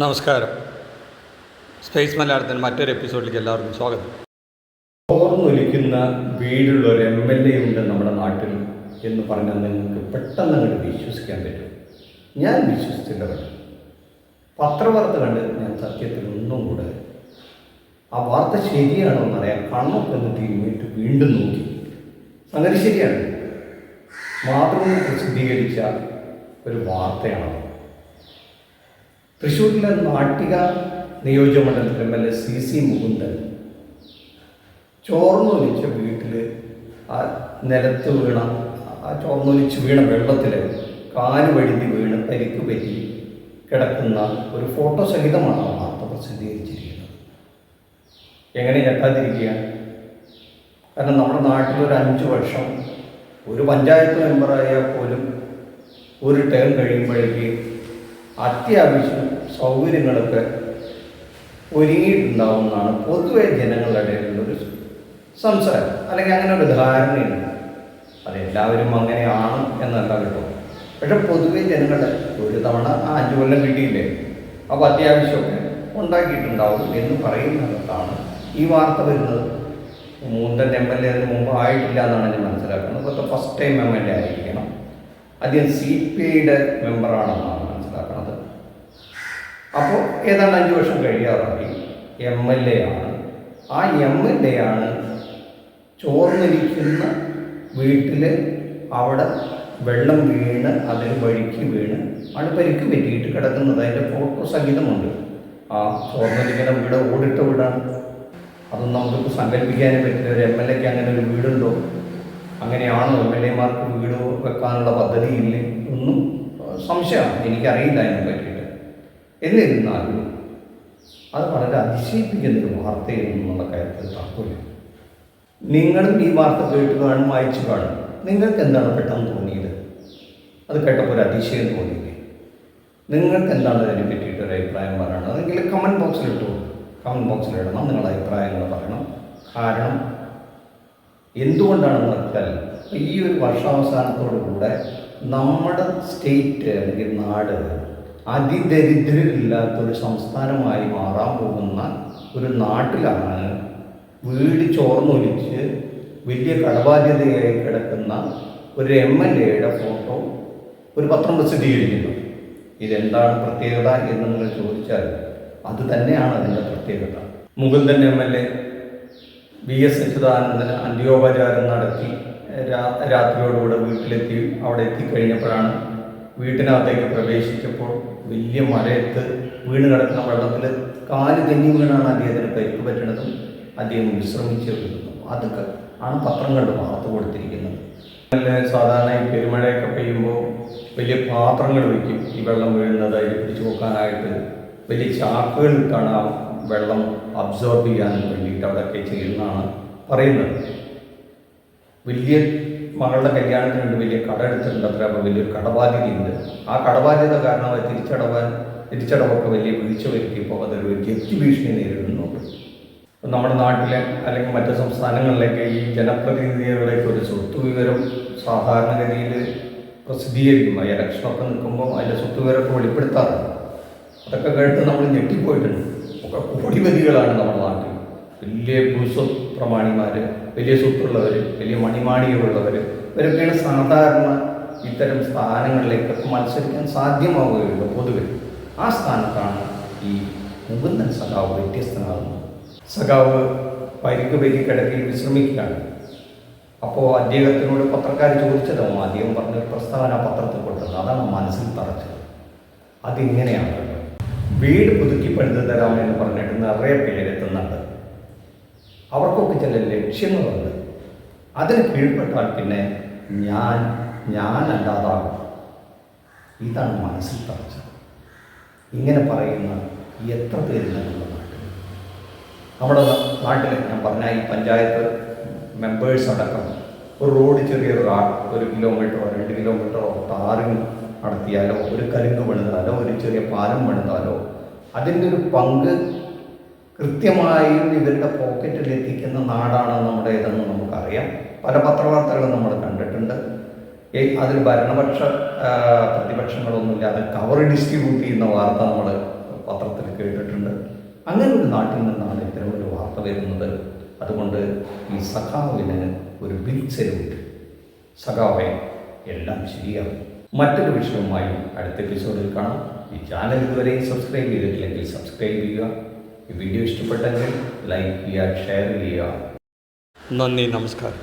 നമസ്കാരം. സ്പേസ് മലയാളത്തിന്റെ മറ്റൊരു എപ്പിസോഡിലേക്ക് എല്ലാവർക്കും സ്വാഗതം. ഓർന്നൊലിക്കുന്ന വീടുള്ള ഒരു എം എൽ എ ഉണ്ട് നമ്മുടെ നാട്ടിൽ എന്ന് പറഞ്ഞാൽ നിങ്ങൾക്ക് പെട്ടെന്ന് അങ്ങോട്ട് വിശ്വസിക്കാൻ പറ്റും. ഞാൻ വിശ്വസിച്ചില്ല കേട്ടോ പത്രവാർത്ത കണ്ട് ഞാൻ സത്യത്തിൽ ഒന്നും കൂടെ ആ വാർത്ത ശരിയാണോ എന്നറിയാൻ കണ്ണൊക്കെ ഒന്ന് വീണ്ടും നോക്കി. സംഗതി ശരിയാണ്. മാതൃഭൂമി പ്രസിദ്ധീകരിച്ച ഒരു വാർത്തയാണ് തൃശ്ശൂരിലെ നാട്ടിക നിയോജക മണ്ഡലത്തിലെ M L A C C Mukundan ചോർന്നൊലിച്ച വീട്ടിൽ ആ നിലത്ത് വീണ ആ ചോർന്നൊലിച്ച് വീണ വെള്ളത്തിൽ കാൽ വഴുതി വീണ് പരിക്ക് പറ്റി കിടക്കുന്ന ഒരു ഫോട്ടോ സഹിതമാണ് ആ വാർത്ത പ്രസിദ്ധീകരിച്ചിരിക്കുന്നത്. എങ്ങനെ ഞെട്ടാതിരിക്കുക? കാരണം നമ്മുടെ നാട്ടിൽ ഒരു അഞ്ച് വർഷം ഒരു പഞ്ചായത്ത് മെമ്പറായാൽ പോലും ഒരു ടേം കഴിയുമ്പോഴേക്ക് അത്യാവശ്യം സൗകര്യങ്ങളൊക്കെ ഒരുങ്ങിയിട്ടുണ്ടാവുമെന്നാണ് പൊതുവെ ജനങ്ങളുടെ ഇടയിലുള്ളൊരു സംസാരം. അല്ലെങ്കിൽ അങ്ങനെ ഒരു ധാരണയുണ്ട്. അതെല്ലാവരും അങ്ങനെയാണ് എന്നല്ല കേട്ടോ. പക്ഷെ പൊതുവെ ജനങ്ങളുടെ ഒരു തവണ ആ അഞ്ചു കൊല്ലം കിട്ടിയില്ലേ? അപ്പോൾ അത്യാവശ്യമൊക്കെ ഉണ്ടാക്കിയിട്ടുണ്ടാവും എന്ന് പറയുന്നിടത്താണ് ഈ വാർത്ത വരുന്നത്. മൂന്നൻ എം എൽ എ അതിന് മുമ്പ് ആയിട്ടില്ല എന്നാണ് ഞാൻ മനസ്സിലാക്കുന്നത്. ഇപ്പോഴത്തെ first time M L A ആയിരിക്കണം. അദ്ദേഹം സി പി ഐയുടെ മെമ്പറാണെന്നാണ് അപ്പോൾ ഏതാണ്ട് അഞ്ച് വർഷം കഴിയാറായി. എം എൽ എ ആണ്. ആ എം എൽ എ ആണ് ചോർന്നിരിക്കുന്ന വീട്ടിൽ അവിടെ വെള്ളം വീണ് അതിൽ വഴിക്ക് വീണ് ആണ് പരിക്ക് പറ്റിയിട്ട് കിടക്കുന്നത്. അതിന്റെ ഫോട്ടോ സഹിതമുണ്ട്. ആ ചോർന്നിരിക്കുന്ന വീട് ഓടിട്ട വീടാണ്. അതൊന്നും നമുക്ക് സങ്കല്പിക്കാനേ പറ്റില്ല. ഒരു എം എൽ എക്ക് അങ്ങനെ ഒരു വീടുണ്ടോ? അങ്ങനെയാണോ എം എൽ എമാർക്ക് വീട് വെക്കാനുള്ള പദ്ധതിയില്ലേ? ഒന്നും സംശയമാണ്. എനിക്കറിയില്ല അതിനെ പറ്റിയിട്ട് എന്നിരുന്നാലും അത് വളരെ അതിശയിപ്പിക്കുന്ന ഒരു വാർത്തയെന്നുള്ള കാര്യത്തിൽ തർക്കമില്ല നിങ്ങളും ഈ വാർത്ത കേട്ട് കാണും വായിച്ചു കാണും. നിങ്ങൾക്ക് എന്താണ് പെട്ടെന്ന് തോന്നിയത്? അത് കേട്ടപ്പോൾ ഒരു അതിശയം തോന്നിയില്ലേ? നിങ്ങൾക്ക് എന്താണ് അതിനെ പറ്റിയിട്ട് ഒരു അഭിപ്രായം പറയണം അതെങ്കിൽ കമന്റ് ബോക്സിൽ ഇട്ടു കമന്റ് ബോക്സിൽ ഇടണം. നിങ്ങളുടെ അഭിപ്രായങ്ങൾ പറയണം. കാരണം എന്തുകൊണ്ടാണെന്ന് വെച്ചാൽ ഈ ഒരു വർഷാവസാനത്തോടു കൂടെ നമ്മുടെ സ്റ്റേറ്റ് അല്ലെങ്കിൽ നാട് അതിദരിദ്രരില്ലാത്തൊരു സംസ്ഥാനമായി മാറാൻ പോകുന്ന ഒരു നാട്ടിലാണ് വീട് ചോർന്നൊലിച്ച് വലിയ കടബാധ്യതയായി കിടക്കുന്ന ഒരു എം എൽ എയുടെ ഫോട്ടോ ഒരു പത്രം പ്രസിദ്ധീകരിക്കുന്നു. ഇതെന്താണ് പ്രത്യേകത എന്ന് നിങ്ങൾ ചോദിച്ചാൽ അത് തന്നെയാണ് അതിന്റെ പ്രത്യേകത. Mukundan M L A V S അച്യുതാനന്ദന് അന്ത്യോപചാരം നടത്തി രാത്രിയോടുകൂടെ വീട്ടിലെത്തി അവിടെ എത്തിക്കഴിഞ്ഞപ്പോഴാണ് വീട്ടിനകത്തേക്ക് പ്രവേശിച്ചപ്പോൾ വലിയ മലയത്ത് വീണ് കിടക്കുന്ന വെള്ളത്തിൽ കാൽ തെന്നി വീണാണ് അദ്ദേഹത്തിന് പരിക്ക് പറ്റണതും അദ്ദേഹം വിശ്രമിച്ചിരുന്നതും. അതൊക്കെ ആണ് പത്രങ്ങളിൽ വാർത്ത കൊടുത്തിരിക്കുന്നത്. നല്ല സാധാരണ ഈ പെരുമഴയൊക്കെ പെയ്യുമ്പോൾ വലിയ പാത്രങ്ങൾ വയ്ക്കും. ഈ വെള്ളം വീഴുന്നത് അതിൽ പിടിച്ചു നോക്കാനായിട്ട് വലിയ ചാക്കുകൾ ആ വെള്ളം അബ്സോർബ് ചെയ്യാൻ വേണ്ടിയിട്ട് അവിടെയൊക്കെ ചെയ്യുന്നതാണ് പറയുന്നത്. വലിയ മകളുടെ കല്യാണത്തിന് വേണ്ടി വലിയ കട എടുത്തിട്ടുണ്ട് അത്ര അപ്പോൾ വലിയൊരു കടബാധ്യതയുണ്ട്. ആ കടബാധ്യത കാരണമായി തിരിച്ചടവാൻ തിരിച്ചടവൊക്കെ വലിയ വീഴ്ച വരുത്തിയപ്പോൾ അതൊരു വലിയ ഭീഷണി നേരിടുന്നുണ്ട്. നമ്മുടെ നാട്ടിലെ അല്ലെങ്കിൽ മറ്റു സംസ്ഥാനങ്ങളിലേക്ക് ഈ ജനപ്രതിനിധികളുടെയൊക്കെ ഒരു സ്വത്ത് വിവരം സാധാരണഗതിയിൽ പ്രസിദ്ധീകരിക്കും ഇലക്ഷനൊക്കെ നിൽക്കുമ്പോൾ അതിന്റെ സ്വത്ത് വിവരമൊക്കെ വെളിപ്പെടുത്താറുണ്ട്. അതൊക്കെ കേട്ട് നമ്മൾ ഞെട്ടിപ്പോയിട്ടുണ്ട്. ഒക്കെ കോടിപതികളാണ് നമ്മുടെ നാട്ടിൽ. വലിയ ഭൂസ്വത്ത് പ്രമാണിമാർ വലിയ സ്വത്തുള്ളവർ വലിയ മണിമാണികളുള്ളവർ ഇവരൊക്കെയാണ് സാധാരണ ഇത്തരം സ്ഥാനങ്ങളിലേക്ക് മത്സരിക്കാൻ സാധ്യമാവുകയുള്ളൂ പൊതുവെ. ആ സ്ഥാനത്താണ് ഈ മുകുന്ദൻ സഖാവ് വ്യത്യസ്തനാകുന്നത്. സഖാവ് പരിക്ക് പരി കിടക്കയിൽ വിശ്രമിക്കുകയാണ്. അപ്പോൾ അദ്ദേഹത്തിനോട് പത്രക്കാർ ചോദിച്ചതോ അദ്ദേഹം പറഞ്ഞ പ്രസ്താവന പത്രത്തിൽ കൊടുത്തത് അതാണ് മനസ്സിൽ തറച്ചത്. അതിങ്ങനെയാണ്. വീട് പുതുക്കി പണിത് തരാമെന്ന് പറഞ്ഞിട്ട് നിറയെ പേരെത്തുന്നുണ്ട്. അവർക്കൊക്കെ ചില ലക്ഷ്യങ്ങളുണ്ട്. അതിന് കീഴ്പ്പെട്ടാൽ പിന്നെ ഞാൻ ഞാനല്ലാതാകും. ഇതാണ് മനസ്സിൽ തറച്ചത് ഇങ്ങനെ പറയുന്ന എത്ര പേരുണ്ട് നമ്മുടെ നാട്ടിൽ? നമ്മുടെ നാട്ടിൽ ഞാൻ പറഞ്ഞ ഈ പഞ്ചായത്ത് മെമ്പേഴ്സ് അടക്കം ഒരു റോഡ് ചെറിയൊരു റാ- ഒരു കിലോമീറ്ററോ രണ്ട് കിലോമീറ്ററോ ടാറിങ് നടത്തിയാലോ ഒരു കലുങ്ക് പണിതാലോ ഒരു ചെറിയ പാലം പണിതാലോ അതിന്റെ ഒരു പങ്ക് കൃത്യമായും ഇവരുടെ പോക്കറ്റിൽ എത്തിക്കുന്ന നാടാണ് നമ്മുടേതെന്ന് നമുക്കറിയാം. പല പത്രവാർത്തകളും നമ്മൾ കണ്ടിട്ടുണ്ട്. അതിൽ ഭരണപക്ഷ പ്രതിപക്ഷങ്ങളൊന്നുമില്ല പ്രതിപക്ഷങ്ങളൊന്നുമില്ലാതെ കവർ ഡിസ്ട്രിബ്യൂട്ട് ചെയ്യുന്ന വാർത്ത നമ്മൾ പത്രത്തിൽ കേട്ടിട്ടുണ്ട്. അങ്ങനെ ഒരു നാട്ടിൽ നിന്നാണ് ഇത്തരം ഒരു വാർത്ത വരുന്നത്. അതുകൊണ്ട് ഈ സഖാവിന് ഒരു ബിൽച്ചെരുണ്ട് സഖാവെ എല്ലാം ശരിയാകും മറ്റൊരു വിഷയവുമായി അടുത്ത എപ്പിസോഡിൽ കാണാം. ഈ ചാനൽ ഇതുവരെയും സബ്സ്ക്രൈബ് ചെയ്തിട്ടില്ലെങ്കിൽ സബ്സ്ക്രൈബ് ചെയ്യുക. വീഡിയോ ഇഷ്ടപ്പെട്ടെങ്കിൽ ലൈക്ക് ചെയ്യുക ഷെയർ ചെയ്യുക. നന്ദി നമസ്കാരം.